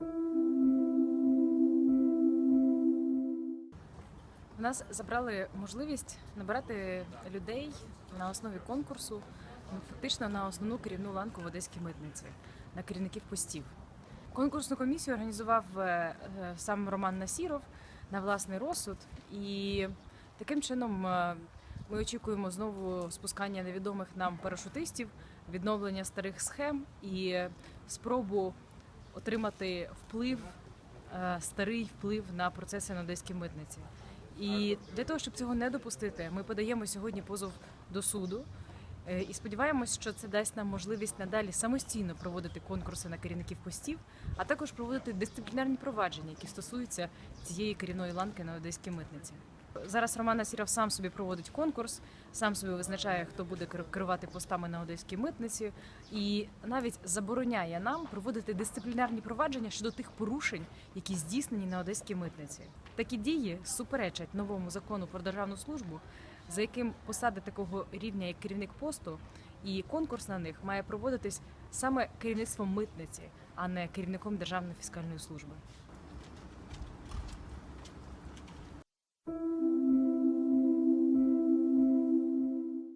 У нас забрали можливість набирати людей на основі конкурсу, ну, фактично на основну керівну ланку в Одеській митниці, на керівників постів. Конкурсну комісію організував е, е, сам Роман Насіров на власний розсуд, і таким чином е, ми очікуємо знову спускання невідомих нам парашутистів, відновлення старих схем і спробу отримати вплив, е, старий вплив на процеси на одеській митниці. І для того, щоб цього не допустити, ми подаємо сьогодні позов до суду. Е, І сподіваємось, що це дасть нам можливість надалі самостійно проводити конкурси на керівників постів, а також проводити дисциплінарні провадження, які стосуються цієї керівної ланки на одеській митниці. Зараз Роман Асіров сам собі проводить конкурс, сам собі визначає, хто буде кер- керувати постами на одеській митниці, і навіть забороняє нам проводити дисциплінарні провадження щодо тих порушень, які здійснені на одеській митниці. Такі дії суперечать новому закону про державну службу, за яким посади такого рівня, як керівник посту, і конкурс на них має проводитись саме керівництвом митниці, а не керівником державної фіскальної служби.